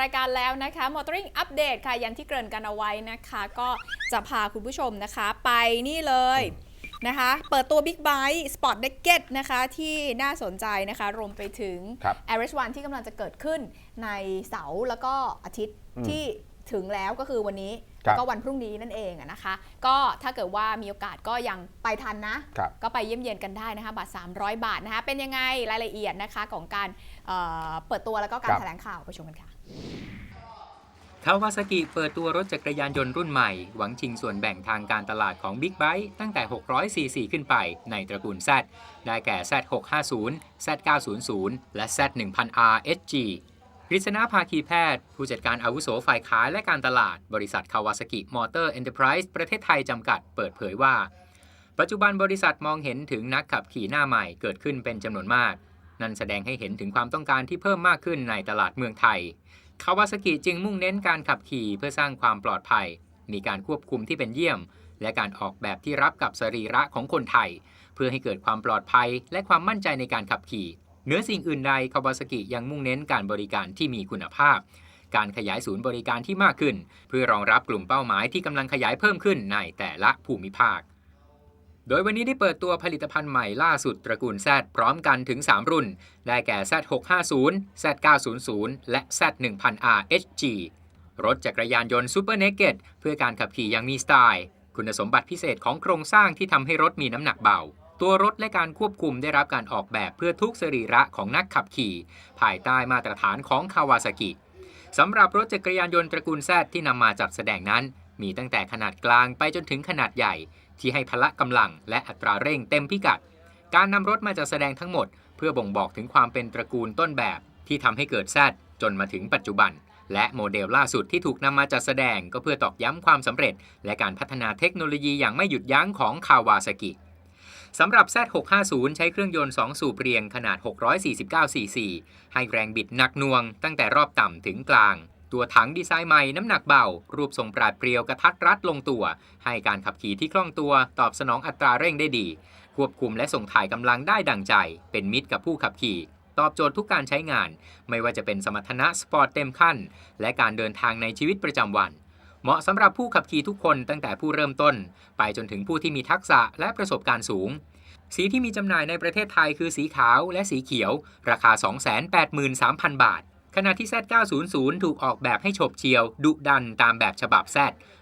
รายการแล้วนะคะ Motoring Update ค่ะอย่างที่เกริ่นกันเอาไว้นะคะ ก็จะพาคุณผู้ชมนะคะ ไปนี่เลยนะคะ เปิดตัว Big Bike Sport Naked นะคะ ที่น่าสนใจนะคะ รวมไปถึงครับ a r i s One ที่กำลังจะเกิดขึ้นในเสาร์แล้วก็อาทิตย์อืมที่ถึงแล้วก็คือวันนี้ครับแล้วก็วันพรุ่งนี้นั่นเองอะนะคะ ก็ถ้าเกิดว่ามีโอกาสก็ยังไปทันนะครับก็ไปเยี่ยมเยียนกันได้นะคะบัตร 300 บาทนะคะ เป็นยังไงรายละเอียดนะคะของการเอ่อเปิดตัวแล้วก็การครับแถลงข่าวไปชมกันค่ะ คาวาซากิเปิดตัวรถจักรยานยนต์รุ่นใหม่ หวังชิงส่วนแบ่งทางการตลาดของ Big b i t e ตั้งแต่ 600 cc ขึ้นไปในตระกูล Z ได้แก่ Z650 Z900 และ Z1000R SG กฤษณาภาคีแพทย์ ผู้จัดการอาวุโสฝ่ายขายและการตลาด บริษัทคาวาซากิมอเตอร์เอ็นเตอร์ไพรส์ประเทศไทยจำกัดเปิดเผยว่า ปัจจุบันบริษัทมองเห็นถึงนักขับขี่หน้าใหม่เกิดขึ้นเป็นจำนวนมาก นั่นแสดงให้เห็นถึงความต้องการที่เพิ่มมากขึ้นในตลาดเมืองไทย คาวาซากิจึงมุ่งเน้นการขับขี่เพื่อสร้างความปลอดภัย มีการควบคุมที่เป็นเยี่ยม และการออกแบบที่รับกับสรีระของคนไทย เพื่อให้เกิดความปลอดภัย และความมั่นใจในการขับขี่เหนือสิ่งอื่นใดคาวาซากิยังมุ่งเน้นการบริการที่มีคุณภาพ การขยายศูนย์บริการที่มากขึ้น เพื่อรองรับกลุ่มเป้าหมายที่กำลังขยายเพิ่มขึ้นในแต่ละภูมิภาค โดยวันนี้ได้เปิดตัวผลิตภัณฑ์ใหม่ล่าสุดตระกูล Z พร้อมกันถึง 3 รุ่น ได้แก่ Z650 Z900 และ Z1000R HG รถจักรยานยนต์ Super Naked เพื่อการขับขี่อย่างมีสไตล์ คุณสมบัติพิเศษของโครงสร้างที่ทำให้รถมีน้ำหนักเบา ตัวรถและการควบคุมได้รับการออกแบบเพื่อทุกสรีระของนักขับขี่ ภายใต้มาตรฐานของคาวาซากิสำหรับรถจักรยานยนต์ตระกูล Z ที่นำมาจัดแสดงนั้น มีตั้งแต่ขนาดกลางไปจนถึงขนาดใหญ่ ที่ให้พละกำลังและอัตราเร่งเต็มพิกัด การนำรถมาจัดแสดงทั้งหมด เพื่อบ่งบอกถึงความเป็นตระกูลต้นแบบ ที่ทำให้เกิดแซดจนมาถึงปัจจุบัน และโมเดลล่าสุดที่ถูกนำมาจัดแสดงก็เพื่อตอกย้ำความสำเร็จ และการพัฒนาเทคโนโลยีอย่างไม่หยุดยั้งของคาวาซากิสำหรับ Z650 ใช้เครื่องยนต์ 2 สูบเรียงขนาด 649ซีซีให้แรงบิดหนักน่วงตั้งแต่รอบต่ำถึงกลาง ตัวถังดีไซน์ใหม่น้ำหนักเบา รูปทรงปราดเปรียวกระทัดรัดลงตัว ให้การขับขี่ที่คล่องตัวตอบสนองอัตราเร่งได้ดี ควบคุมและส่งถ่ายกำลังได้ดังใจ เป็นมิตรกับผู้ขับขี่ ตอบโจทย์ทุกการใช้งาน ไม่ว่าจะเป็นสมรรถนะสปอร์ตเต็มขั้น และการเดินทางในชีวิตประจำวัน เหมาะสำหรับผู้ขับขี่ทุกคนตั้งแต่ผู้เริ่มต้น ไปจนถึงผู้ที่มีทักษะและประสบการณ์สูงสีที่มีจำหน่ายในประเทศไทยคือสีขาวและสีเขียว ราคา 283,000 บาท ขณะที่ Z900 ถูกออกแบบให้ฉบเฉียว ดุดันตามแบบฉบับ Z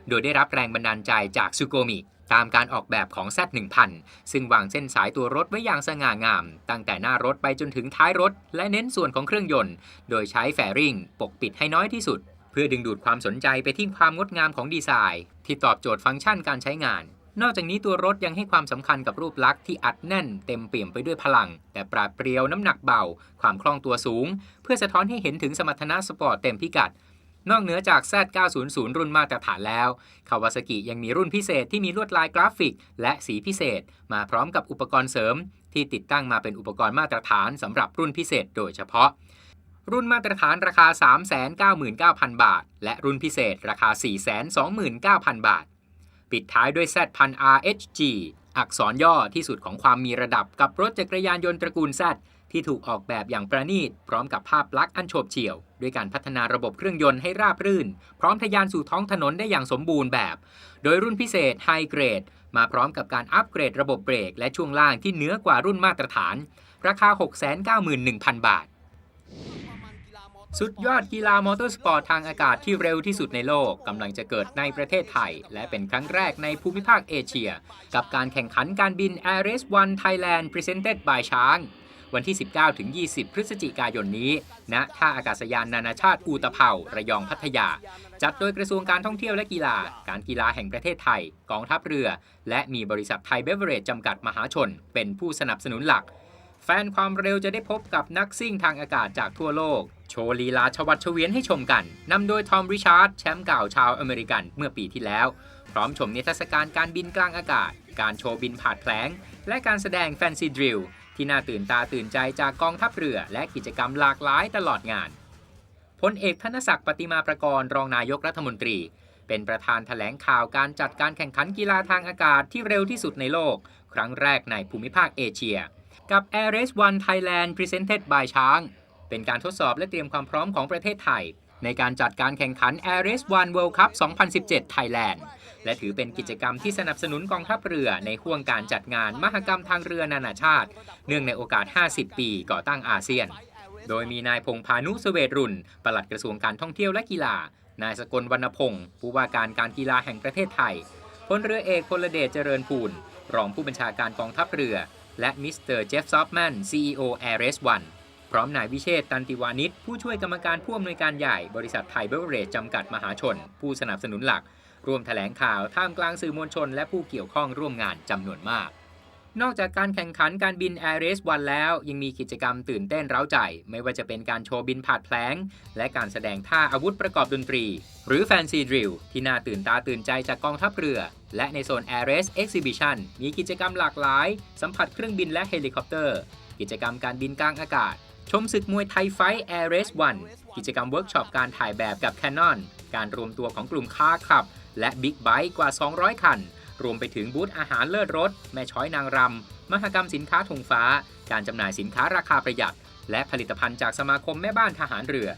โดยได้รับแรงบันดาลใจจากซูโกมิตามการออกแบบของ Z1000 ซึ่งวางเส้นสายตัวรถไว้อย่างสง่างาม ตั้งแต่หน้ารถไปจนถึงท้ายรถ และเน้นส่วนของเครื่องยนต์ โดยใช้แฟริงปกปิดให้น้อยที่สุด เพื่อดึงดูดความสนใจไปที่ความงดงามของดีไซน์ ที่ตอบโจทย์ฟังก์ชันการใช้งาน นอกจากนี้ตัวรถยังให้ความสำคัญกับรูปลักษณ์ที่อัดแน่นเต็มเปี่ยมไปด้วยพลัง แต่ปราดเปรียวน้ำหนักเบา ความคล่องตัวสูง เพื่อสะท้อนให้เห็นถึงสมรรถนะสปอร์ตเต็มพิกัด นอกเหนือจาก Z900 รุ่นมาตรฐานแล้ว คาวาซากิยังมีรุ่นพิเศษที่มีลวดลายกราฟิก และสีพิเศษ มาพร้อมกับอุปกรณ์เสริม ที่ติดตั้งมาเป็นอุปกรณ์มาตรฐานสำหรับรุ่นพิเศษ โดยเฉพาะรุ่นมาตรฐานราคา 399,000 บาท และรุ่นพิเศษราคา 429,000 บาท ปิดท้ายด้วย Z1000 RHG อักษรย่อที่สุดของความมีระดับกับรถจักรยานยนต์ตระกูล Z ที่ถูกออกแบบอย่างประณีต พร้อมกับภาพลักษณ์อันโฉบเฉี่ยว ด้วยการพัฒนาระบบเครื่องยนต์ให้ราบรื่น พร้อมทะยานสู่ท้องถนนได้อย่างสมบูรณ์แบบ โดยรุ่นพิเศษ High Grade มาพร้อมกับการอัปเกรดระบบเบรกและช่วงล่างที่เหนือกว่ารุ่นมาตรฐาน ราคา 691,000 บาท สุดยอดกีฬามอเตอร์สปอร์ตทางอากาศที่เร็วที่สุดในโลกกำลังจะเกิดในประเทศไทย และเป็นครั้งแรกในภูมิภาคเอเชีย กับการแข่งขันการบิน Air Race One Thailand Presented by ช้าง วันที่ 19-20 พฤศจิกายนนี้ณท่าอากาศยานนานาชาติอูตะเภาระยองพัทยา จัดโดยกระทรวงการท่องเที่ยวและกีฬา การกีฬาแห่งประเทศไทย กองทัพเรือ และมีบริษัทไทยเบเวอเรจจำกัดมหาชน เป็นผู้สนับสนุนหลัก แฟนความเร็วจะได้พบกับนักซิ่งทางอากาศจากทั่วโลก โชว์ลีลาชวัดเฉวียนให้ชมกัน นำโดยทอมริชาร์ดแชมป์เก่าชาวอเมริกันเมื่อปีที่แล้ว พร้อมชมนิทรรศการการบินกลางอากาศ การโชว์บินผาดแผลง และการแสดงแฟนซีดริลที่น่าตื่นตาตื่นใจจากกองทัพเรือ และกิจกรรมหลากหลายตลอดงานพลเอกธนศักดิ์ปฏิมาประกรณ์รองนายกรัฐมนตรี เป็นประธานแถลงข่าวการจัดการแข่งขันกีฬาทางอากาศที่เร็วที่สุดในโลก ครั้งแรกในภูมิภาคเอเชีย กับ Air Race One Thailand Presented by ช้าง เป็นการทดสอบและเตรียมความพร้อมของประเทศไทย ในการจัดการแข่งขัน Air Race One World Cup 2017 Thailand และถือเป็นกิจกรรมที่สนับสนุนกองทัพเรือในห่วงการจัดงานมหกรรมทางเรือนานาชาติ เนื่องในโอกาส 50 ปีก่อตั้งอาเซียน โดยมีนายพงพานุสเวทรุนปลัดกระทรวงการท่องเที่ยวและกีฬา นายสกลวรรณพงศ์ผู้ว่าการการกีฬาแห่งประเทศไทยพลเรือเอกพลเดชเจริญภูลรองผู้บัญชาการกองทัพเรือ และมิสเตอร์เจฟซอฟแมน CEO Air Race One พร้อมนายวิเชษตันติวานิชผู้ช่วยกรรมการผู้อำนวยการใหญ่บริษัทไทยเบเวอเรจจำกัดมหาชน ผู้สนับสนุนหลัก ร่วมแถลงข่าวท่ามกลางสื่อมวลชน และผู้เกี่ยวข้องร่วมงานจำนวนมาก นอกจากการแข่งขันการบิน Air Race One แล้ว ยังมีกิจกรรมตื่นเต้นเร้าใจ ไม่ว่าจะเป็นการโชว์บินผาดแผลง และการแสดงท่าอาวุธประกอบดนตรี หรือ Fancy Drill ที่น่าตื่นตาตื่นใจจากกองทัพเรือ และในโซน Air Race Exhibition มีกิจกรรมหลากหลาย สัมผัสเครื่องบินและเฮลิคอปเตอร์ กิจกรรมการบินกลางอากาศ ชมศึกมวยไทยไฟท์ Air Race One กิจกรรมเวิร์กช็อปการถ่ายแบบกับ Canon การรวมตัวของกลุ่มคาร์คลับ และบิ๊กไบค์กว่า 200 คัน รวมไปถึงบูธอาหารเลิศรส แม่ช้อยนางรำ มหกรรมสินค้าธงฟ้า การจำหน่ายสินค้าราคาประหยัด และผลิตภัณฑ์จากสมาคมแม่บ้านทหารเรือ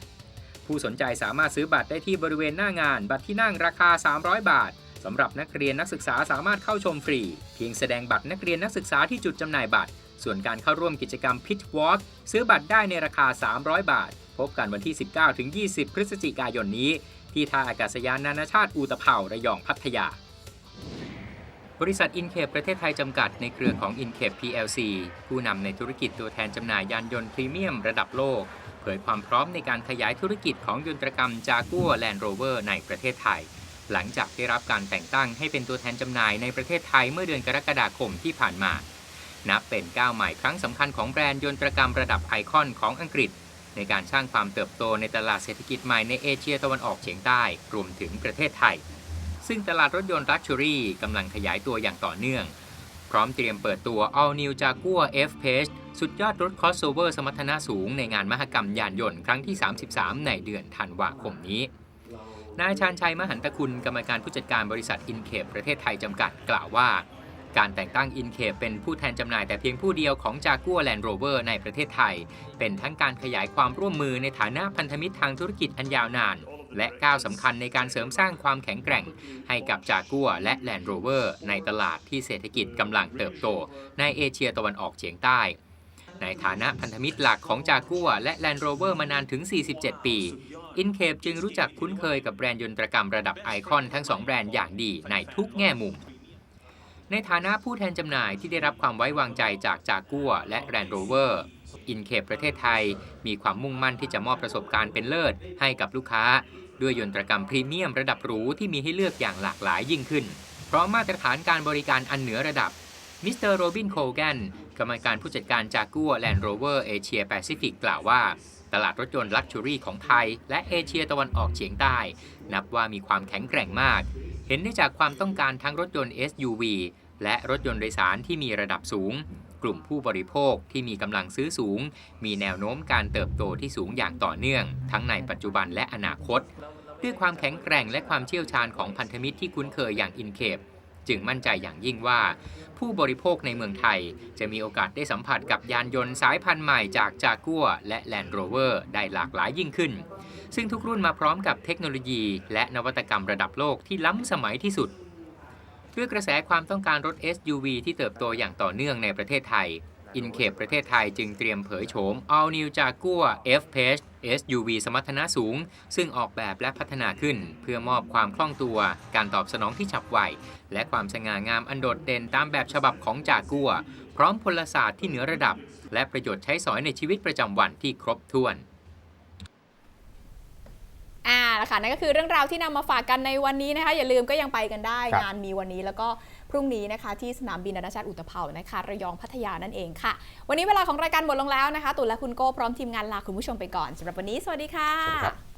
ผู้สนใจสามารถซื้อบัตรได้ที่บริเวณหน้างาน บัตรที่นั่งราคา 300 บาทสำหรับนักเรียนนักศึกษาสามารถเข้าชมฟรี เพียงแสดงบัตรนักเรียนนักศึกษาที่จุดจำหน่ายบัตร ส่วนการเข้าร่วมกิจกรรม Pitch Walk ซื้อบัตรได้ในราคา 300 บาท พบกันวันที่ 19-20 พฤศจิกายนนี้ ที่ท่าอากาศยานนานาชาติอูตะเภาระยองพัทยา บริษัทอินเคปประเทศไทยจำกัดในเครือของ i n c a p PLC ผู้นำในธุรกิจตัวแทนจำหน่ายยานยนต์พรีเมียมระดับโลก เผยความพร้อมในการขยายธุรกิจของยนตรกรรมจากัวแลนด์โรเวอร์ในประเทศไทย หลังจากได้รับการแต่งตั้งให้เป็นตัวแทนจำหน่ายในประเทศไทยเมื่อเดือนกรกฎาคมที่ผ่านมา นับเป็นก้าวใหม่ครั้งสำคัญของแบรนด์ยนตรกรรมระดับไอคอนของอังกฤษ ในการสร้างความเติบโตในตลาดเศรษฐกิจใหม่ในเอเชียตะวันออกเฉียงใต้รวมถึงประเทศไทย ซึ่งตลาดรถยนต์ Luxury กำลังขยายตัวอย่างต่อเนื่อง พร้อมเตรียมเปิดตัว All New Jaguar F Pace สุดยอดรถ crossover สมรรถนะสูงในงานมหกรรมยานยนต์ครั้งที่ 33 ในเดือนธันวาคมนี้ นายชาญชัยมหันตคุณกรรมการผู้จัดการบริษัทอินเคปประเทศไทยจำกัดกล่าวว่า การแต่งตั้งอินเคปเป็นผู้แทนจำหน่ายแต่เพียงผู้เดียวของจากัวแลนด์โรเวอร์ในประเทศไทย เป็นทั้งการขยายความร่วมมือในฐานะพันธมิตรทางธุรกิจอันยาวนาน และก้าวสำคัญในการเสริมสร้างความแข็งแกร่ง ให้กับจากัวและแลนด์โรเวอร์ในตลาดที่เศรษฐกิจกำลังเติบโต ในเอเชียตะวันออกเฉียงใต้ ในฐานะพันธมิตรหลักของจากัวและแลนด์โรเวอร์มานานถึง 47 ปีอินเคปจึงรู้จักคุ้นเคยกับแบรนด์ยนตรกรรมระดับไอคอนทั้งสองแบรนด์อย่างดีในทุกแง่มุมในฐานะผู้แทนจำหน่ายที่ได้รับความไว้วางใจจากจากัวและแลนด์โรเวอร์ อินเคปประเทศไทย มีความมุ่งมั่นที่จะมอบประสบการณ์เป็นเลิศให้กับลูกค้า ด้วยยนตรกรรมพรีเมียมระดับหรูที่มีให้เลือกอย่างหลากหลายยิ่งขึ้นพร้อมมาตรฐานการบริการอันเหนือระดับมิสเตอร์โรบินโคแกนกรรมการผู้จัดการจากัวแลนด์โรเวอร์เอเชียแปซิฟิกกล่าวว่า ตลาดรถยนต์ลักชัวรี่ของไทย และเอเชียตะวันออกเฉียงใต้ นับว่ามีความแข็งแกร่งมาก เห็นได้จากความต้องการทั้งรถยนต์ SUV และรถยนต์โดยสารที่มีระดับสูง กลุ่มผู้บริโภคที่มีกำลังซื้อสูง มีแนวโน้มการเติบโตที่สูงอย่างต่อเนื่อง ทั้งในปัจจุบันและอนาคต ด้วยความแข็งแกร่งและความเชี่ยวชาญของพันธมิตรที่คุ้นเคยอย่างอินเคปจึงมั่นใจอย่างยิ่งว่า ผู้บริโภคในเมืองไทย จะมีโอกาสได้สัมผัสกับยานยนต์สายพันธุ์ใหม่จากจากัวและแลนด์โรเวอร์ได้หลากหลายยิ่งขึ้น ซึ่งทุกรุ่นมาพร้อมกับเทคโนโลยี และนวัตกรรมระดับโลกที่ล้ำสมัยที่สุด ด้วยกระแสความต้องการรถ SUV ที่เติบโตอย่างต่อเนื่องในประเทศไทย อินเคปประเทศไทยจึงเตรียมเผยโฉม All New Jaguar F Pace SUV สมรรถนะสูง ซึ่งออกแบบและพัฒนาขึ้น เพื่อมอบความคล่องตัว การตอบสนองที่ฉับไว และความสง่างามอันโดดเด่นตามแบบฉบับของจากัว พร้อมพลศาสตร์ที่เหนือระดับ และประโยชน์ใช้สอยในชีวิตประจำวันที่ครบถ้วน ละค่ะนั่นก็คือเรื่องราวที่นำมาฝากกันในวันนี้นะคะ อย่าลืมก็ยังไปกันได้ครับงานมีวันนี้แล้วก็พรุ่งนี้นะคะ ที่สนามบินนานาชาติอุตภเปานะคะระยองพัทยานั่นเองค่ะ วันนี้เวลาของรายการหมดลงแล้วนะคะตุลและคุณโก้พร้อมทีมงานลาคุณผู้ชมไปก่อนสำหรับวันนี้สวัสดีค่ะสวัสดีครับ